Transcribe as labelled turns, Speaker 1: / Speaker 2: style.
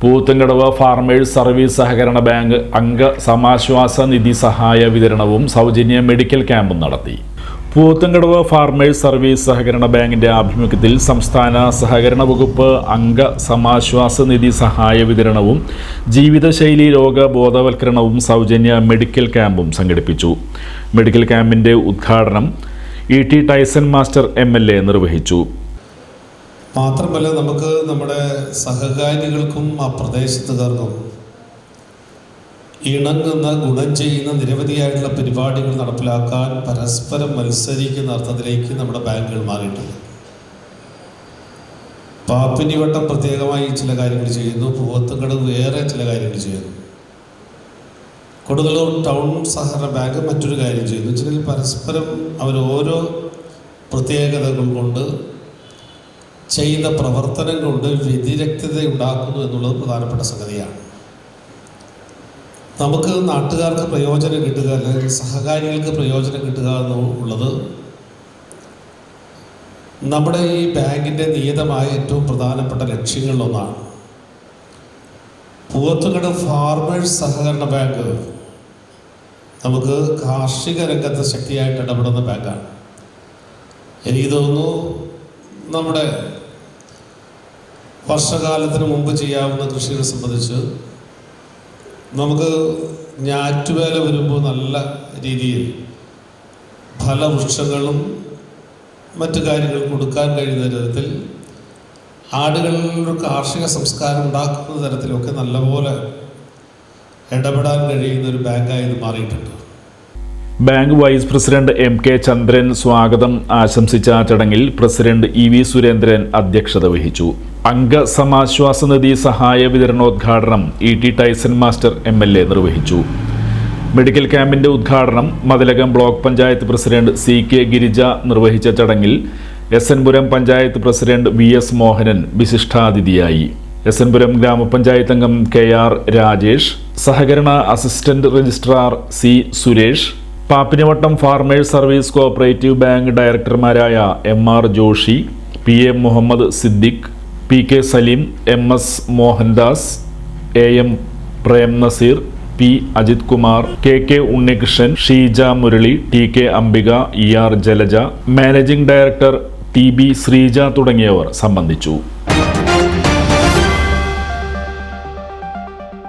Speaker 1: പൂത്തങ്കടവ് farmers service സഹകരണ bank അംഗ സമാശ്വാസ നിധി സഹായ വിതരണവും സൗജന്യ മെഡിക്കൽ ക്യാമ്പും നടത്തി. പൂത്തങ്കടവ് ഫാർമേഴ്സ് സർവീസ് സഹകരണ ബാങ്കിന്റെ ആഭിമുഖ്യത്തിൽ സംസ്ഥാന സഹകരണ വകുപ്പ് അംഗ സമാശ്വാസ നിധി സഹായ വിതരണവും ജീവിതശൈലി രോഗ ബോധവൽക്കരണവും സൗജന്യ മെഡിക്കൽ ക്യാമ്പും സംഘടിപ്പിച്ചു. മെഡിക്കൽ ക്യാമ്പിന്റെ ഉദ്ഘാടനം E T Tyson master M നിർവഹിച്ചു.
Speaker 2: മാത്രമല്ല നമുക്ക് നമ്മുടെ സഹകാരികൾക്കും ആ പ്രദേശത്തുകാർക്കും ഇണങ്ങുന്ന ഗുണം ചെയ്യുന്ന നിരവധിയായിട്ടുള്ള പരിപാടികൾ നടപ്പിലാക്കാൻ പരസ്പരം മത്സരിക്കുന്ന അർത്ഥത്തിലേക്ക് നമ്മുടെ ബാങ്കുകൾ മാറിയിട്ടുണ്ട്. പാപ്പിനിവട്ടം പ്രത്യേകമായി ചില കാര്യങ്ങൾ ചെയ്യുന്നു പൂവത്തുകടവ് വേറെ ചില കാര്യങ്ങൾ ചെയ്യുന്നു. കൊടുങ്ങല്ലൂർ ടൗൺ സഹകരണ ബാങ്ക് മറ്റൊരു കാര്യം ചെയ്യുന്നു. വെച്ചാൽ പരസ്പരം അവർ ഓരോ പ്രത്യേകതകൾ കൊണ്ട് ചെയ്യുന്ന പ്രവർത്തനം കൊണ്ട് വ്യതിരക്തത ഉണ്ടാക്കുന്നു എന്നുള്ളത് പ്രധാനപ്പെട്ട സംഗതിയാണ്. നമുക്ക് നാട്ടുകാർക്ക് പ്രയോജനം കിട്ടുക അല്ലെങ്കിൽ സഹകാരികൾക്ക് പ്രയോജനം കിട്ടുക എന്നുള്ളത് നമ്മുടെ ഈ ബാങ്കിന്റെ നിയതമായ ഏറ്റവും പ്രധാനപ്പെട്ട ലക്ഷ്യങ്ങളിലൊന്നാണ് പൂവത്തുകട ഫാർമേഴ്സ് സഹകരണ ബാങ്ക് നമുക്ക് കാർഷിക രംഗത്ത് ശക്തിയായിട്ട് ഇടപെടുന്ന ബാങ്കാണ്. എനിക്ക് തോന്നുന്നു നമ്മുടെ വർഷകാലത്തിന് മുമ്പ് ചെയ്യാവുന്ന കൃഷിയെ സംബന്ധിച്ച് നമുക്ക് ഞാറ്റുവേല വരുമ്പോൾ നല്ല രീതിയിൽ ഫലവൃക്ഷങ്ങളും മറ്റു കാര്യങ്ങൾ കൊടുക്കാൻ കഴിയുന്ന തരത്തിൽ ആടുകളിലൊരു കാർഷിക സംസ്കാരം ഉണ്ടാക്കുന്ന തരത്തിലൊക്കെ നല്ലപോലെ ഇടപെടാൻ കഴിയുന്ന ഒരു ബാങ്കായി ഇത് മാറിയിട്ടുണ്ട്.
Speaker 1: Bank vice president M K Chandran സ്വാഗതം. ആശംസിച്ച ചടങ്ങിൽ പ്രസിഡന്റ് ഇ വി സുരേന്ദ്രൻ അധ്യക്ഷത വഹിച്ചു. അംഗ സമാശ്വാസ നിധി സഹായ വിതരണോദ്ഘാടനം E T Tyson master M L A നിർവഹിച്ചു. മെഡിക്കൽ ക്യാമ്പിന്റെ ഉദ്ഘാടനം Mathilakam block panchayat president C K Girija നിർവഹിച്ച ചടങ്ങിൽ S N Puram panchayat president V S Mohanan വിശിഷ്ടാതിഥിയായി. S N Puram ഗ്രാമപഞ്ചായത്ത് അംഗം കെ ആർ രാജേഷ് സഹകരണ assistant registrar C Suresh Pappinivattam farmers service cooperative bank ഡയറക്ടർമാരായ M R Joshy P A Muhammad Siddique P K Saleem M S Mohandas A M Prem Nazir P Ajith Kumar K K Unnikrishnan Sheeja Murali T K Ambika E R Jalaja managing director T B Sreeja തുടങ്ങിയവർ സംബന്ധിച്ചു.